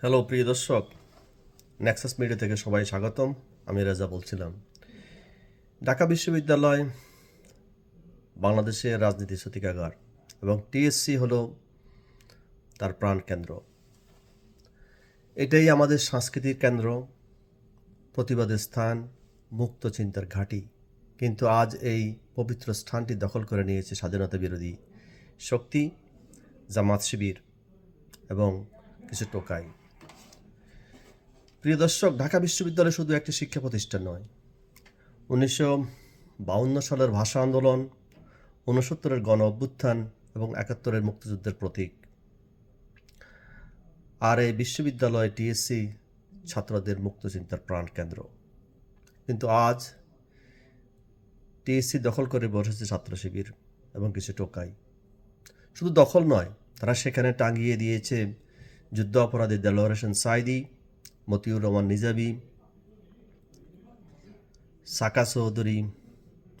Hello প্রিয় দর্শক। Nexus media থেকে সবাই স্বাগতম। আমি রেজা বলছিলাম। ঢাকা বিশ্ববিদ্যালয় বাংলাদেশের রাজনীতি সতিকাগার এবং টিএসসি হলো তার প্রাণ কেন্দ্র। এটাই আমাদের সাংস্কৃতিক কেন্দ্র, প্রতিবাদের স্থান, মুক্ত চিন্তার ঘাঁটি। কিন্তু আজ এই পবিত্র স্থানটি দখল করে নিয়েছে স্বাধীনতা বিরোধী শক্তি, জামাত শিবির এবং কিছু টোকাই। প্রিয় দর্শক, ঢাকা বিশ্ববিদ্যালয় শুধু একটি শিক্ষা প্রতিষ্ঠান নয়। উনিশশো বাউন্ন সালের ভাষা আন্দোলন, ঊনসত্তরের গণ অভ্যুত্থান এবং একাত্তরের মুক্তিযুদ্ধের প্রতীক। আর এই বিশ্ববিদ্যালয় টিএসসি ছাত্রদের মুক্তচিন্তার প্রাণ কেন্দ্র। কিন্তু আজ টিএসসি দখল করে বসেছে ছাত্র শিবির এবং কিছু টোকাই। শুধু দখল নয়, তারা সেখানে টাঙিয়ে দিয়েছে যুদ্ধ অপরাধী দেলোয়ার হোসেন সাইদি মতিউর রহমান নিজাবি সাকা চৌধুরী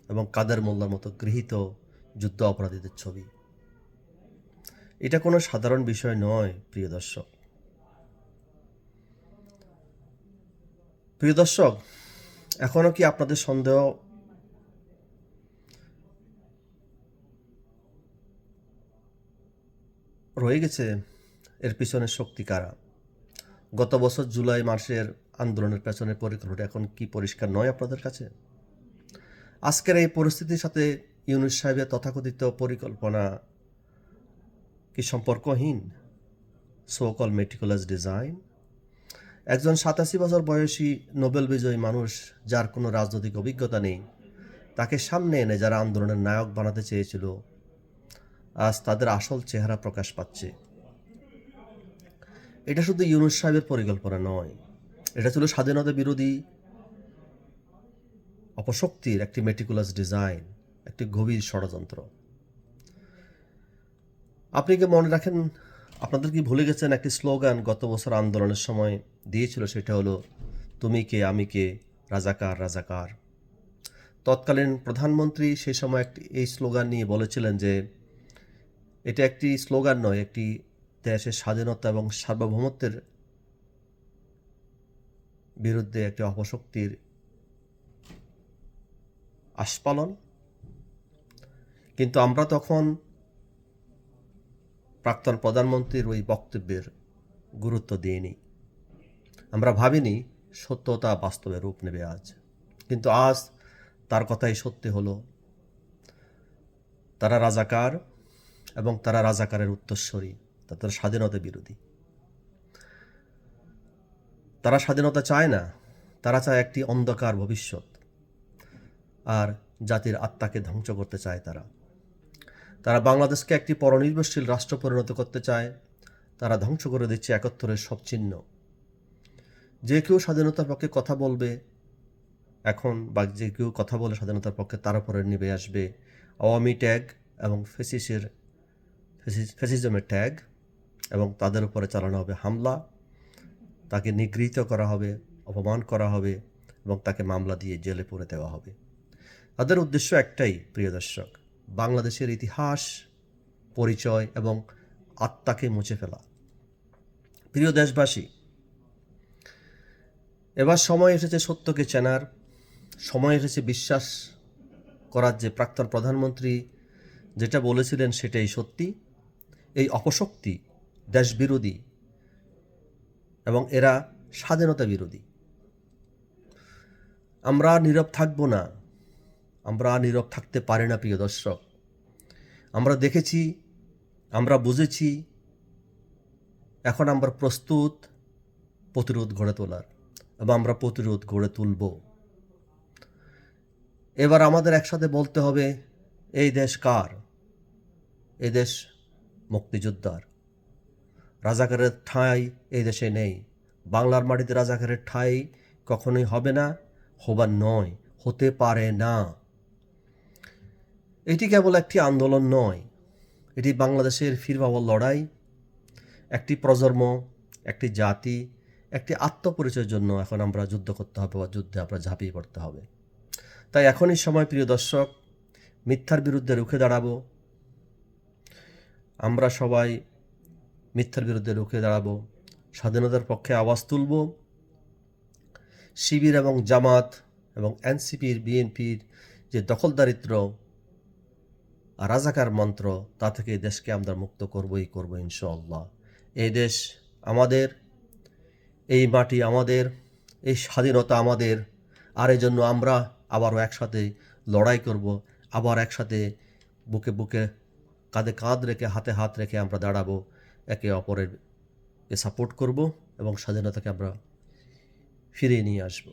এবং কাদের মোল্লার মতো গৃহীত যুদ্ধ অপরাধীদের ছবি। এটা কোনো সাধারণ বিষয় নয়, প্রিয় দর্শক। প্রিয় দর্শক এখনও কি আপনাদের সন্দেহ? রয়ে গেছে এর পিছনে শক্তি কারা? গত বছর জুলাই মাসের আন্দোলনের পেছনে পরিকল্পনা এখন কি পরিষ্কার নয় আপনাদের কাছে? আজকের এই পরিস্থিতির সাথে ইউনুস সাহেবের তথাকথিত পরিকল্পনা কি সম্পর্কহীন? সোকল মেটিকুলাস ডিজাইন একজন সাতাশি বছর বয়সী নোবেল বিজয়ী মানুষ যার কোনো রাজনৈতিক অভিজ্ঞতা নেই, তাকে সামনে এনে যারা আন্দোলনের নায়ক বানাতে চেয়েছিল, আজ তাদের আসল চেহারা প্রকাশ পাচ্ছে। এটা শুধু ইউনুস সাহেবের পরিকল্পনা নয়, এটা ছিল স্বাধীনতা বিরোধী অপশক্তির একটি মেটিকুলাস ডিজাইন একটি গভীর ষড়যন্ত্র। আপনি কি মনে রাখেন, আপনাদের কি ভুলে গেছেন একটি স্লোগান গত বছর আন্দোলনের সময় দিয়েছিল, সেটা হলো, তুমি কে, আমি কে, রাজাকার রাজাকার তৎকালীন প্রধানমন্ত্রী সেই সময় একটি, এই স্লোগান নিয়ে বলেছিলেন যে, এটা একটি স্লোগান নয়, একটি দেশের স্বাধীনতা এবং সার্বভৌমত্বের বিরুদ্ধে একটি অপশক্তির আস্পালন কিন্তু আমরা তখন প্রাক্তন প্রধানমন্ত্রীর ওই বক্তব্যের গুরুত্ব দিইনি। আমরা ভাবিনি সত্যতা বাস্তবে রূপ নেবে আজ। কিন্তু আজ তার কথাই সত্যি হলো, তারা রাজাকার এবং তারা রাজাকারের উত্তরস্বরী তাদের স্বাধীনতা বিরোধী। তারা স্বাধীনতা চায় না, তারা চায় একটি অন্ধকার ভবিষ্যৎ। আর জাতির আত্মাকে ধ্বংস করতে চায় তারা। তারা বাংলাদেশকে একটি পরনির্ভরশীল রাষ্ট্র পরিণত করতে চায়। তারা ধ্বংস করে দিচ্ছে একাত্তরের সব চিহ্ন। যে কেউ স্বাধীনতার পক্ষে কথা বলবে, এখন বা যে কেউ কথা বলে স্বাধীনতার পক্ষে তার উপরে নিবে আসবে। আওয়ামী ট্যাগ এবং ফেসিসের ফেসিজমের ট্যাগ। এবং তাদের উপরে চালানো হবে হামলা, তাকে নিগৃহীত করা হবে, অপমান করা হবে এবং তাকে মামলা দিয়ে জেলে পুরে দেওয়া হবে। তাদের উদ্দেশ্য একটাই, প্রিয় দর্শক, বাংলাদেশের ইতিহাস, পরিচয় এবং আত্মাকে মুছে ফেলা। প্রিয় দেশবাসী, এবার সময় এসেছে সত্যকে চেনার, সময় এসেছে বিশ্বাস করার যে প্রাক্তন প্রধানমন্ত্রী যেটা বলেছিলেন সেটাই সত্যি। এই অপশক্তি দেশবিরোধী এবং এরা স্বাধীনতা বিরোধী। আমরা নীরব থাকব না। আমরা নীরব থাকতে পারি না, প্রিয় দর্শক। আমরা দেখেছি, আমরা বুঝেছি, এখন আমরা প্রস্তুত প্রতিরোধ গড়ে তোলার এবং আমরা প্রতিরোধ গড়ে তুলব। এবার আমাদের একসাথে বলতে হবে, এই দেশ কার? এই দেশ মুক্তিযোদ্ধার। রাজাকারের ঠাঁই এই দেশে নেই। বাংলার মাটিতে রাজাকারের ঠাঁই কখনোই হবে না, হবার নয়, হতে পারে না। এটি কেবল একটি আন্দোলন নয়, এটি বাংলাদেশের ফিরবাবর লড়াই, একটি প্রজন্ম, একটি জাতি, একটি আত্মপরিচয়ের জন্য এখন আমরা যুদ্ধ করতে হবে বা যুদ্ধে আমরা ঝাঁপিয়ে পড়তে হবে। তাই এখনই সময়, প্রিয় দর্শক, মিথ্যার বিরুদ্ধে রুখে দাঁড়াবো। আমরা সবাই মিথ্যার বিরুদ্ধে রুখে দাঁড়াবো, স্বাধীনতার পক্ষে আওয়াজ তুলব। শিবির এবং জামাত এবং এনসিপির, বিএনপির যে দখলদারিত্র রাজাকার মন্ত্র, তা থেকে দেশকে আমরা মুক্ত করবই, করব ইনশাআল্লাহ। এই দেশ আমাদের, এই মাটি আমাদের, এই স্বাধীনতা আমাদের, আর এই জন্য আমরা আবারও একসাথে লড়াই করব, আবার একসাথে বুকে বুকে কাঁধে কাঁধ রেখে, হাতে হাত রেখে আমরা দাঁড়াবো। একে অপরের সাপোর্ট করব এবং স্বাধীনতাকে আমরা ফিরিয়ে নিয়ে আসব।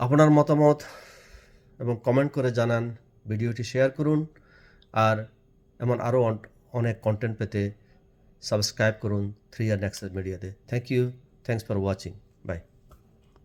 আপনার মতামত এবং কমেন্ট করে জানান, ভিডিওটি শেয়ার করুন আর এমন আরও অনেক কন্টেন্ট পেতে সাবস্ক্রাইব করুন থ্রি আর নেক্সট মিডিয়াতে thank you thanks for watching bye